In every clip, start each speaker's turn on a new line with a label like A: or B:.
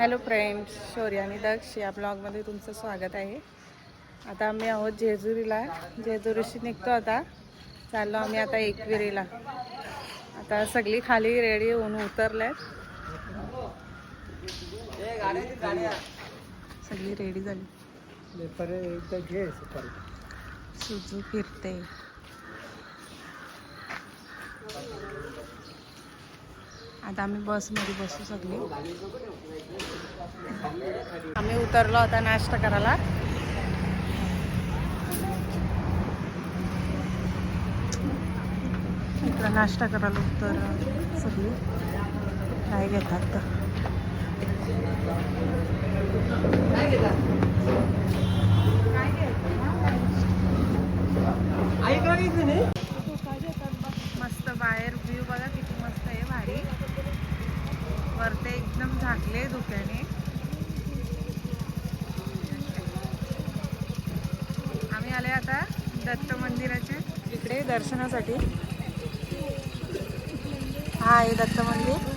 A: Hello friends शौर्य आणि दक्ष या ब्लॉगमध्ये तुमचं स्वागत आहे. आता आम्ही आहोत जेजुरीला. जेजुरीशी निघतो आता. चाललो आम्ही आता एकविरीला. आता सगळी खाली रेडी होऊन उतरल्यात. सगळी रेडी झाली. सुजू फिरते. आता आम्ही बसमध्ये बसू सगळे. आम्ही उतरलो आता नाश्ता करायला. इकडं नाश्ता करायला उतर सगळी. काय घेतात तर. मस्त बाहेर व्ह्यू बघा किती मस्त आहे भारी वरते एकदम झाकले धुक्याने. आम्ही आले आता दत्त मंदिराचे इकडे दर्शनासाठी. हा आहे दत्त मंदिर.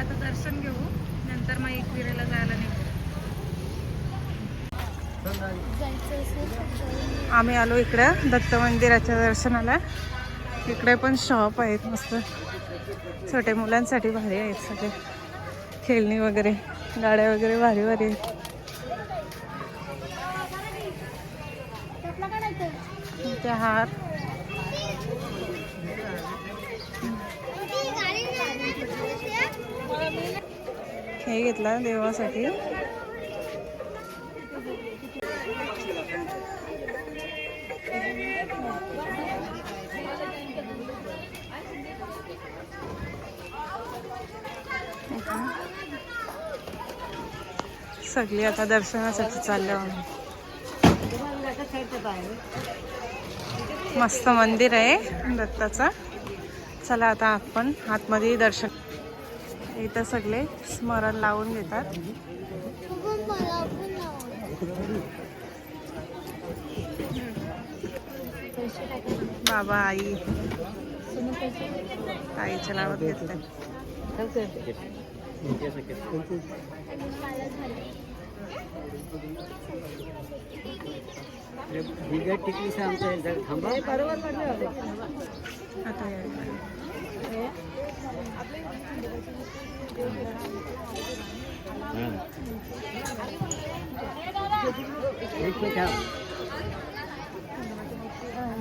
A: आता दर्शन घेऊ. नंतर मग एकविरेला जायला निघू आम्ही आलो इकडं दत्त मंदिराच्या दर्शनाला. इकडे पण शॉप आहेत मस्त. छोट्या मुलांसाठी भारी आहेत सगळे. खेळणी वगैरे गाड्या वगैरे भारी भारी आहेत. त्या हार हे घेतला देवासाठी. सगळी आता दर्शनासाठी चाललो आम्ही. मस्त मंदिर आहे दत्ताचं. चला आता आपण आतमध्ये दर्शन. इथं सगळे स्मरण लावून घेतात. बाबा आई. आईच्या लावत घेतलं.
B: बिगट टिकली से आमचं
A: आता.
B: एक मिनिट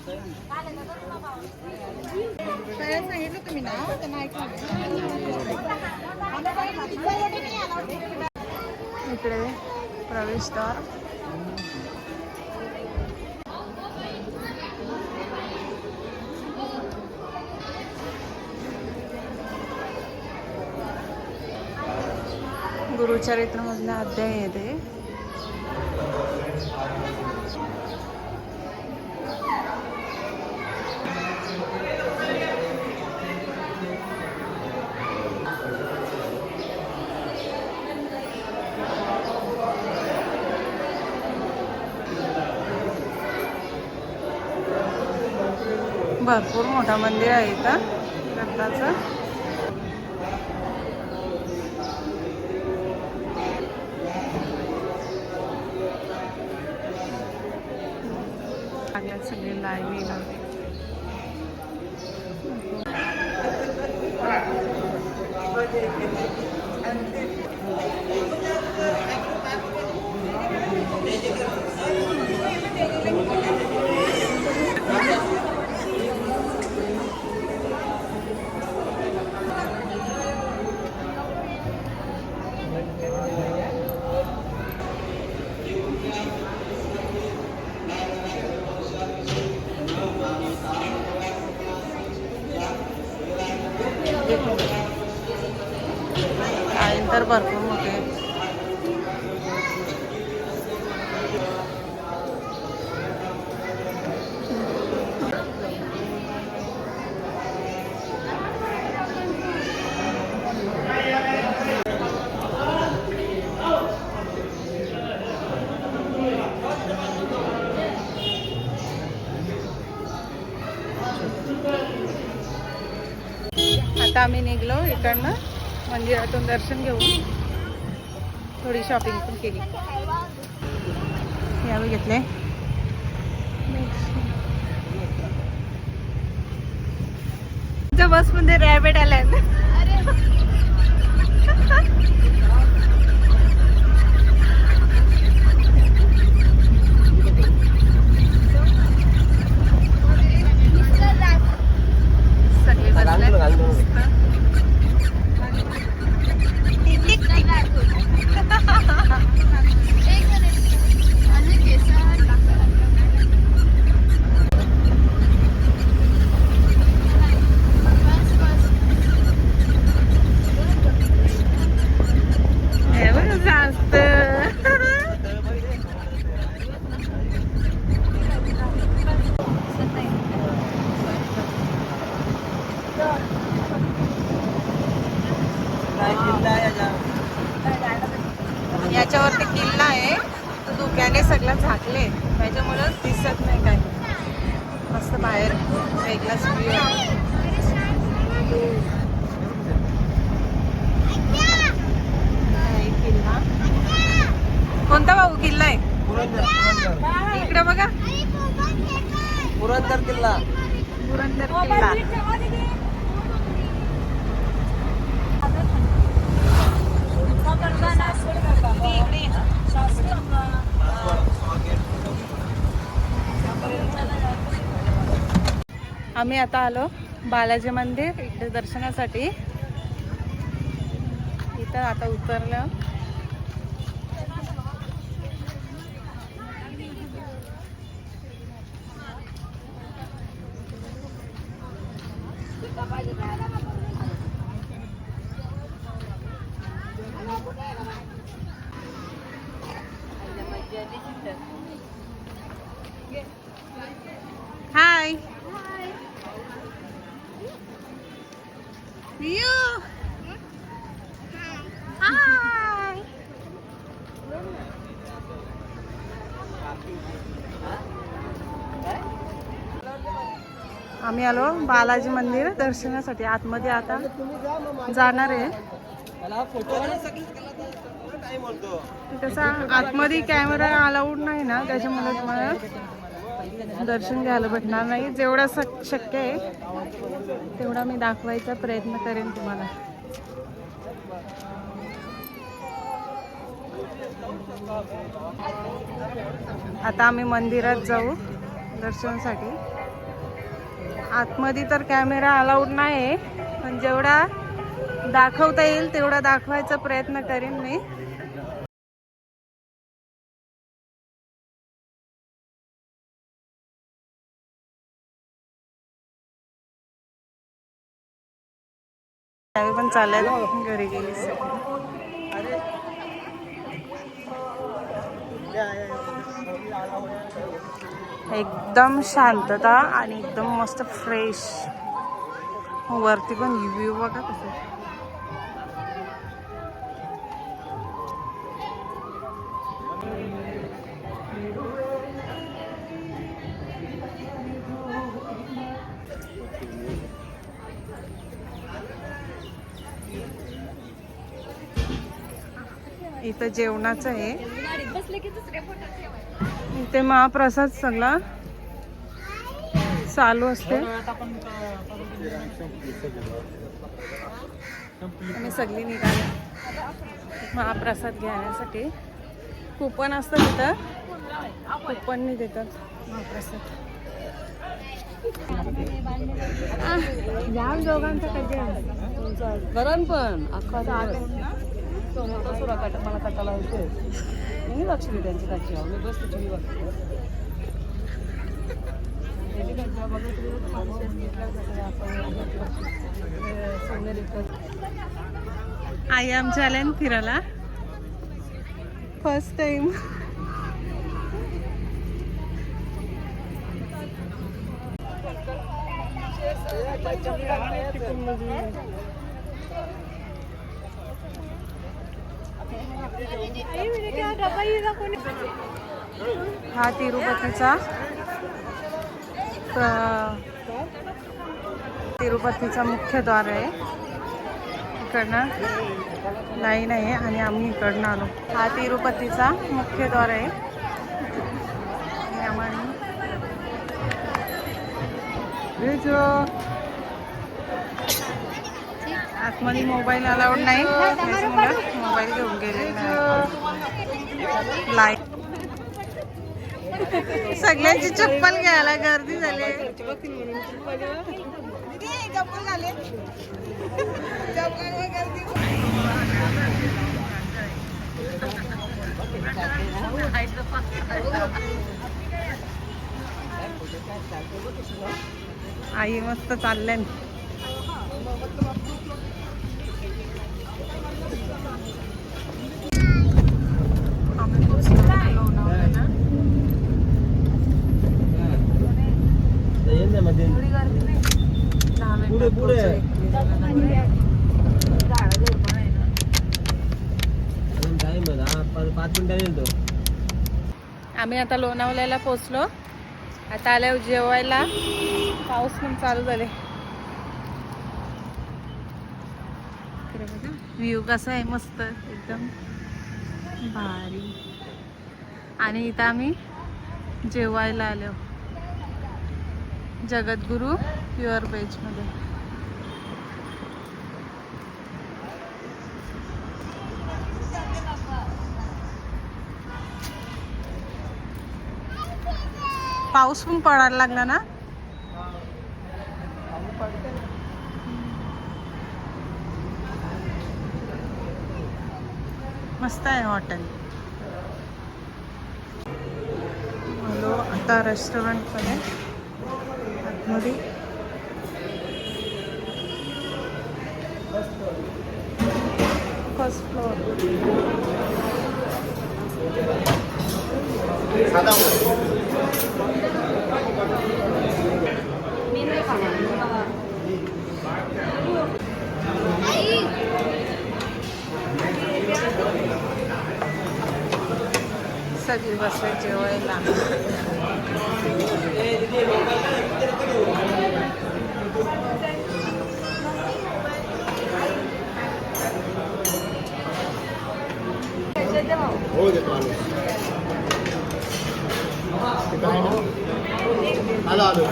B: का देऊ मी नको
A: सांगितलं तुम्ही ना त्यांना इकडे प्रवेशद्वार. गुरुचरित्रमधला अध्याय येते भरपूर मोठा मंदिर आहे इथं. दत्ताचं लागल्यात सगळे लाईनीला
B: एक मिनिट
A: भरपूर मोठे आहे. आता आम्ही निघलो इकडनं मंदिरातून दर्शन घेऊन. थोडी शॉपिंग पण केली. हे घेतले. बसमध्ये रॅबिट आलाय ना सगळे बसले हे बघ जास्त याच्यावरती किल्ला आहे. तो धुक्याने सगळं झाकले त्याच्यामुळं दिसत नाही काय मस्त बाहेर वेगळाच व्ह्यू आहे. किल्ला. कोणता भाऊ किल्ला आहे? इकडे बघा.
B: पुरंदर किल्ला.
A: पुरंदर किल्ला. आम्ही आता आलो बालाजी मंदिर इकडे दर्शनासाठी. इथं आता उतरलं. You Hi. आम्ही आलो बालाजी मंदिर दर्शनासाठी. आतमध्ये आता जाणार आहे. कसा आतमध्ये कॅमेरा अलाउड नाही ना त्याच्यामुळे तुम्हाला दर्शन घ्यायला भेटणार नाही. जेवढं शक्य आहे तेवढा मी दाखवायचा प्रयत्न करेन तुम्हाला. आता आम्ही मंदिरात जाऊ दर्शनासाठी. आतमध्ये तर कॅमेरा अलाउड नाही आहे पण जेवढा दाखवता येईल तेवढा दाखवायचा प्रयत्न करेन मी. आम्ही पण चालत घरी गेली एकदम शांतता आणि एकदम मस्त फ्रेश वरती पण व्ह्यू बघा कसं. इथं जेवणाचं आहे. इथे महाप्रसाद सगळा चालू असते. आम्ही सगळी निघाले महाप्रसाद घेण्यासाठी. कुपन असतं तिथं. कुपननी देतात. महाप्रसाद. दोघांचं
B: करण पण. अख्खा सोन्याचा सुरा काटा मला मी लक्ष दे त्यांची त्याची मी बस तुझी
A: आई आमच्या आल्या फिरायला फर्स्ट टाइम हा तिरुपतीचा. तिरुपतीचा मुख्य द्वार आहे. इकडनं लाईन आहे आणि आम्ही इकडनं आलो. हा तिरुपतीचा मुख्य द्वार आहे. आणि आम्हाला आतमध्ये मोबाईल अलाउड नाही. मोबाईल घेऊन गेले लाइट सगळ्यांची चप्पल घ्यायला गर्दी झाली आई मस्त चालल्या आम्ही आता लोणावळ्याला पोचलो आता आल्यावर जेवायला पाऊस पण चालू झाले. व्ह्यू कसा आहे मस्त एकदम भारी. आणि इथं आम्ही जेवायला आलो. जगद्गुरू प्युअर वेजमध्ये पाऊस पण पडायला लागला ना? मस्त आहे हॉटेल. हॅलो आता रेस्टॉरंटमध्ये आतमध्ये. फर्स्ट फ्लोअर सगळी बसले जेवायला
C: हो देतो आलो. आलो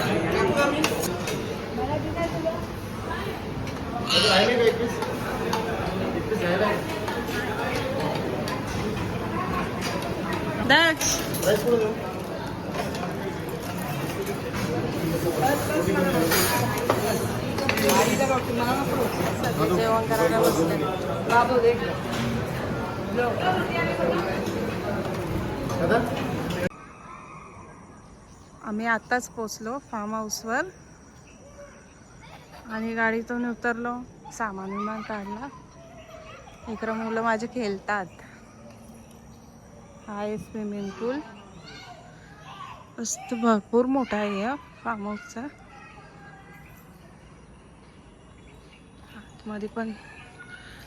A: दक्ष जेवण करायला बसले
C: दादा
A: आम्ही आत्ताच पोचलो फार्म हाऊसवर आणि गाडीतून उतरलो सामान विमान काढला. इकडं मुलं माझे खेळतात. हा आहे स्विमिंग पूल मस्त भरपूर मोठा आहे फार्म हाऊसचा मध्ये पण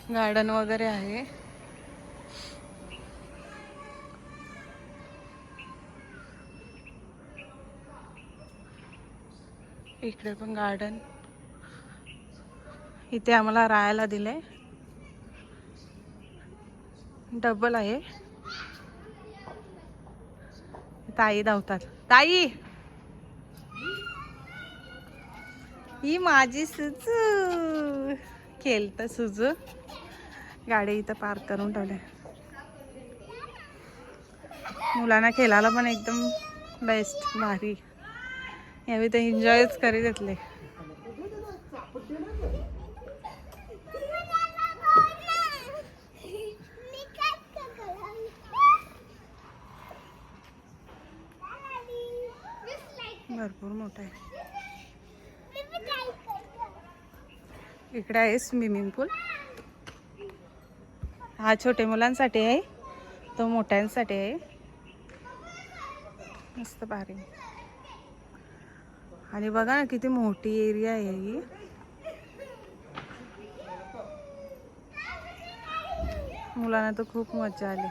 A: गार्डन वगैरे आहे. इकडे पण गार्डन इथे आम्हाला राहायला दिलंय. डबल आहे. ताई धावतात. ताई! ही माझी सुजू. खेळत सुजू. गाडी इथं पार्क करून ठेवल्या मुलांना खेळायला पण एकदम बेस्ट भारी. यावेळी ते एन्जॉयच करीत येतले भरपूर मोठा आहे. इकडे आहे स्विमिंग पूल हा छोटे मुलांसाठी आहे. तो मोठ्यांसाठी आहे. मस्त भारी. आणि बघा ना किती मोठी एरिया आहे ही. मुलांना तर खूप मजा आली.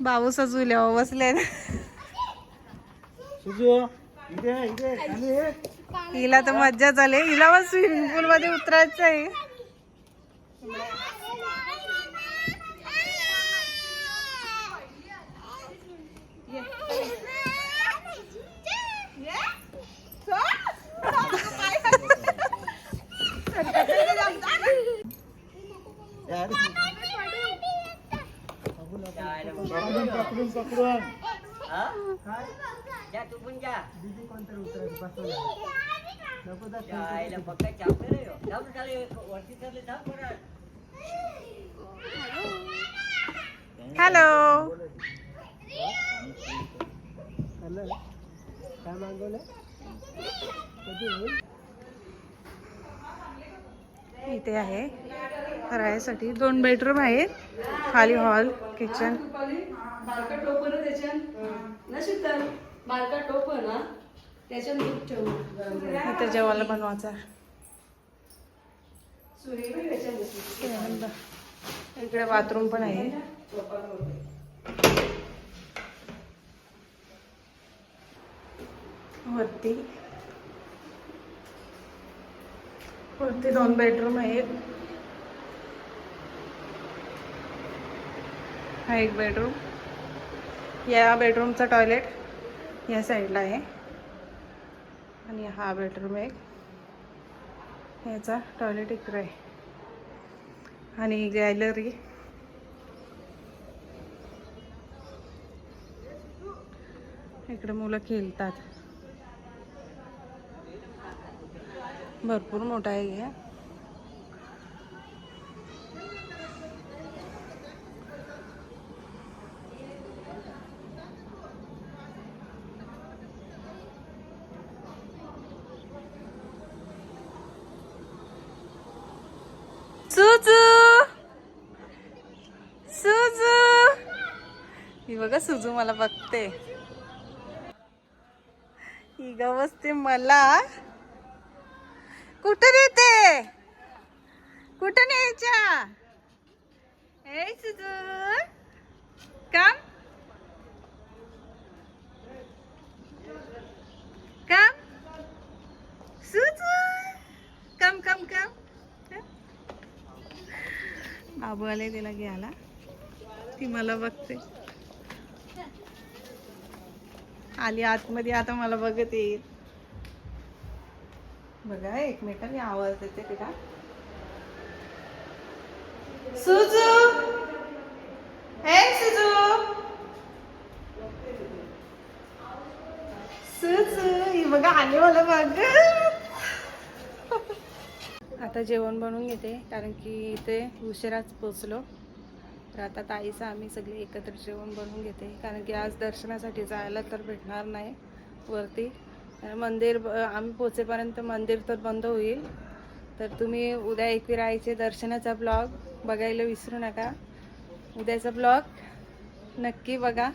A: बाबूसा झुल्यावर बसले. हिला तर मज्जा झाली हिला पण स्विमिंग पूल मध्ये उतरायचं आहे
C: या, अरे. पकडून पकडून पकडून
D: जा तू पण जा जायला बघा चापलं रे हो. जाऊ चालेल वरती चालले जाऊ परत
A: हॅलो
C: काय मागवलं
A: इथे आहे. राहायसाठी दोन बेडरूम आहेत. खाली हॉल किचन
B: बारका टोप ना त्याच्यात ना शीतल बारका टोप ना त्याच्यात दूध ठेवू
A: इथे जेवायला बनवायचा इकडे बाथरूम पण आहे. वरती. वरती दोन बेडरूम आहेत. हा एक बेडरूम या बेडरूमचा टॉयलेट या साईडला आहे. आणि हा बेडरूम एक. याचा टॉयलेट इकडे आहे. आणि गॅलरी इकडे मुलं खेळतात. भरपूर मोठा आहे हे. सुजू! सुजू! ही बघा सुजू मला बघते. ही ग बसते मला. कुठं नेते कुठं न्यायच्या? ए सुजू काम काम सुजू कम कम कम बाबू आले तिला घ्यायला. ती मला बघते. आली आतमध्ये आता मला बघत येईल. बघा एकमेकांनी आवाज देते तिला. सुजू! हे सुजू! सुजू ही बघा आली मला बघ आता जेवण बनवून घेते कारण की इथे उशिराच पोचलो. तर आता ताईचं आम्ही सगळे एकत्र जेवण बनवून घेते कारण की आज दर्शनासाठी जायला तर भेटणार नाही वरती. मंदिर ब- आम्ही पोचेपर्यंत मंदिर तर बंद होईल. तर तुम्ही उद्या एकविरायचे दर्शनाचा ब्लॉग बघायला विसरू नका. उद्याचा ब्लॉग नक्की बघा.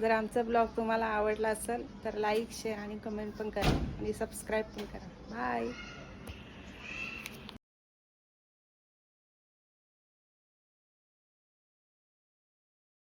A: जर आमचा ब्लॉग तुम्हाला आवडला असेल तर लाईक शेअर आणि कमेंट पण करा आणि सबस्क्राईब पण करा. बाय